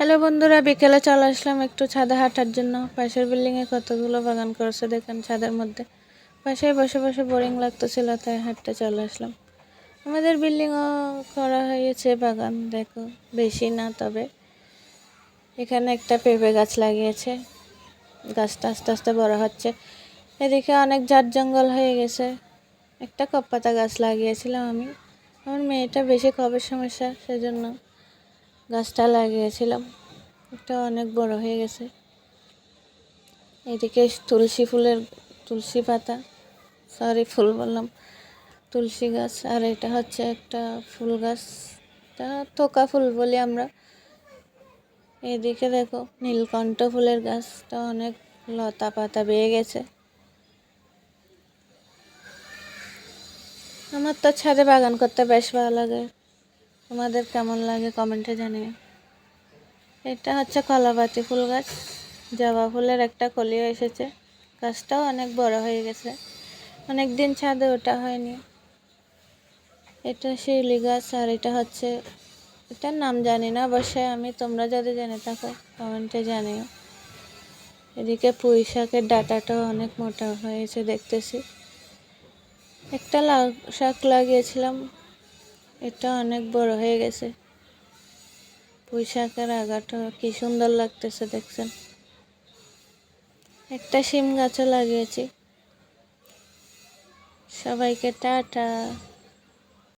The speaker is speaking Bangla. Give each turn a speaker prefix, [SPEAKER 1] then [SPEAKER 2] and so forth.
[SPEAKER 1] হ্যালো বন্ধুরা, বিকেলে চলে আসলাম একটু ছাদে হাঁটার জন্য। পাশের বিল্ডিংয়ে কতগুলো বাগান করেছে দেখেন ছাদের মধ্যে। পাশে বসে বসে বোরিং লাগতেছিল, তাই হাঁটতে চলে আসলাম। আমাদের বিল্ডিংও করা হয়েছে বাগান, দেখো, বেশি না, তবে এখানে একটা পেঁপে গাছ লাগিয়েছে। গাছটা আস্তে আস্তে বড় হচ্ছে। এদিকে অনেক ঝাড় জঙ্গল হয়ে গেছে। একটা কপ্পাতা গাছ লাগিয়েছিলাম আমি। আমার মেয়েটা বেশি কবের সমস্যা, সেজন্য গাছটা লাগিয়েছিলাম। এটা অনেক বড় হয়ে গেছে। এদিকে তুলসী ফুলের তুলসী পাতা। সরি ফুল বললাম। তুলসী গাছ। আর এটা হচ্ছে একটা ফুল গাছ। এটা থোকা ফুল বলি আমরা। এদিকে দেখো, নীলকণ্ঠ ফুলের গাছটা অনেক লতা পাতা বেয়ে গেছে। আমার তো ছাদে বাগান করতে বেশ ভালো লাগে। তোমাদের কেমন লাগে কমেন্টে জানিও। এটা হচ্ছে কলাপাতি ফুল গাছ। জবা ফুলের একটা কলিও এসেছে। গাছটাও অনেক বড় হয়ে গেছে। অনেক দিন ছাদে ওটা হয়নি। এটা শিউলি গাছ আর এটা হচ্ছে, এটার নাম জানি না, অবশ্যই আমি তোমরা যদি জেনে থাকো, কমেন্টে জানিও। এদিকে পুঁই শাকের ডাটাটাও অনেক মোটা হয়েছে দেখতেছি। একটা লাউ শাক লাগিয়েছিলাম। এটা অনেক বড় হয়ে গেছে। পুঁইশাকের আগাটা কি সুন্দর লাগতেছে দেখছেন। একটা শিম গাছও লাগিয়েছি। সবাইকে টাটা।